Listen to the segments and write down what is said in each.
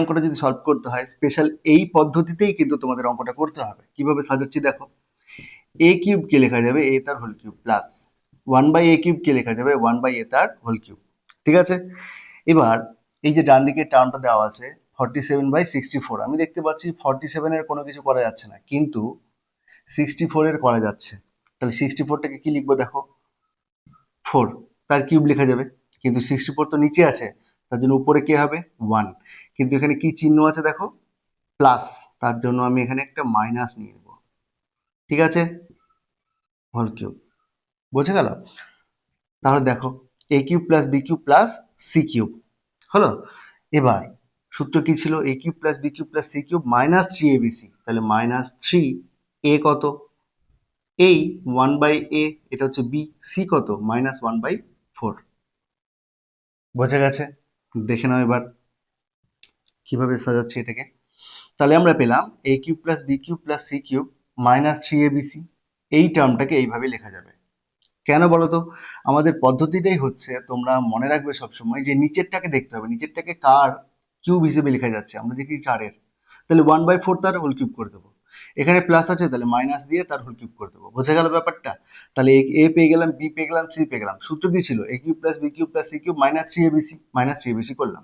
অঙ্কটা যদি সলভ করতে হয় স্পেশাল এই পদ্ধতিতেই কিন্তু তোমাদের অঙ্কটা করতে হবে। কীভাবে সাজাচ্ছি দেখো? এ কিউব কে লেখা যাবে এ তার whole cube plus one by a cube কে লেখা যাবে ওয়ান বাই এ তার হোল কিউব ঠিক আছে? এবার এই যে ডান দিকের টার্মটা দেওয়া আছে forty seven by sixty four আমি দেখতে পাচ্ছি ফর্টি সেভেনের কোনো কিছু করা যাচ্ছে না, কিন্তু সিক্সটি ফোরের করা যাচ্ছে। তাহলে সিক্সটি ফোরটাকে কি লিখব দেখো? ফোর তার কিউব লেখা যাবে। কিন্তু সিক্সটি ফোর তো নিচে আছে। তার জন্য উপরে কে হবে? ওয়ান কিন্তু এখানে কি চিহ্ন আছে দেখো? প্লাস তার জন্য আমি এখানে একটা মাইনাস নিয়ে নেব। ঠিক আছে? হোল কিউব বোঝা গেল? তাহলে দেখো a cube plus b cube plus c cube হলো? এবার, সূত্র কি ছিল? A cube plus b cube plus c cube minus three a b c তাহলে মাইনাস থ্রি এ কত? এই ওয়ান বাই এ এটা হচ্ছে বি সি কত? মাইনাস ওয়ান বাই ফোর বোঝা গেছে? দেখে নাও এবার কীভাবে সাজাচ্ছি এটাকে। তাহলে আমরা পেলাম a cube plus b cube plus c cube minus three a b c এই টার্মটাকে এইভাবে লেখা যাবে। কেন বলো তো আমাদের পদ্ধতিটাই হচ্ছে, তোমরা মনে রাখবে সবসময় যে নিচেরটাকে দেখতে হবে, নিচেরটাকে কার কিউব হিসেবে লেখা যাচ্ছে, আমরা দেখি চারের। তাহলে ওয়ান বাই ফোর তার হোল কিউব করে দেবো। এখানে প্লাস আছে, তাহলে মাইনাস দিয়ে তার হোল কিউব করে দেবো। বোঝা গেল ব্যাপারটা? তাহলে এ পেয়ে গেলাম, বি পেয়ে গেলাম, সি পেয়ে গেলাম। সূত্র কি ছিল? A cube plus b cube plus c cube minus three a b c minus three a b c করলাম।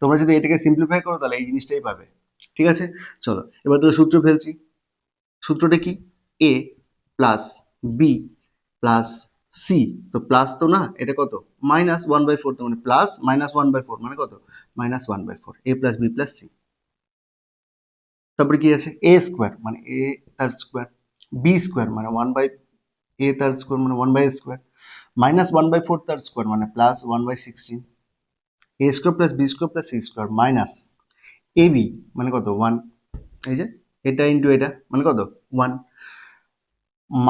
তোমরা যদি এটাকে সিম্পলিফাই করো, তাহলে এই জিনিসটাই পাবে। ঠিক আছে? চলো, এবার তো সূত্র ফেলছি। সূত্রটা কি? A plus b plus c তো প্লাস তো না, এটা কত? মাইনাস ওয়ান বাই ফোর তো মানে plus minus one by four মানে কত? Minus one by four a plus b plus c তারপরে কি আছে? এ স্কোয়ার মানে এ তার স্কোয়ার বি স্কোয়ার মানে ওয়ান বাই এ তার স্কোয়ার মানে one by square minus one by four তার স্কোয়ার মানে plus one by sixteen a square plus b square plus c square minus a b মানে কত? One এই যে, এটা ইন্টু এটা মানে কত? One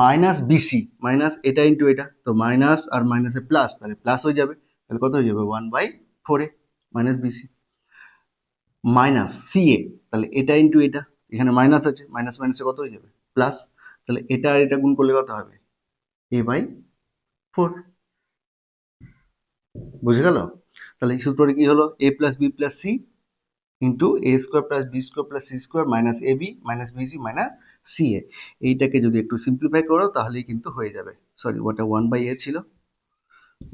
minus b c minus এটা ইন্টু এটা, তো মাইনাস আর মাইনাসে প্লাস তাহলে প্লাস হয়ে যাবে, তাহলে কত হয়ে যাবে? ওয়ান বাই ফোরে minus b c minus c a তাহলে এটা ইন্টু এটা, এখানে মাইনাস আছে মাইনাস মাইনাসে কত হয়ে যাবে? প্লাস তাহলে এটা আর এটা গুণ করলে কত হবে? এ বাই ফোর বুঝে গেল? তাহলে এই সূত্রটা কি হলো? A plus b plus c into a square plus b square plus c square minus a b minus b c minus c a এইটাকে যদি একটু সিম্পলিফাই করো, তাহলেই কিন্তু হয়ে যাবে। সরি ওটা ওয়ান বাই এ ছিল।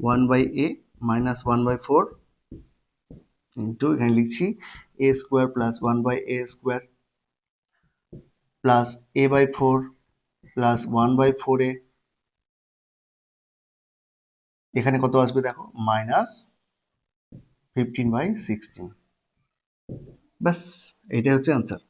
One by a minus one by four into এখানে লিখছি a square plus one by a square plus a by four plus one by four a এখানে কত আসবে দেখো? মাইনাস ফিফটিন বাই সিক্সটিন ব্যাস, এটাই হচ্ছে অ্যান্সার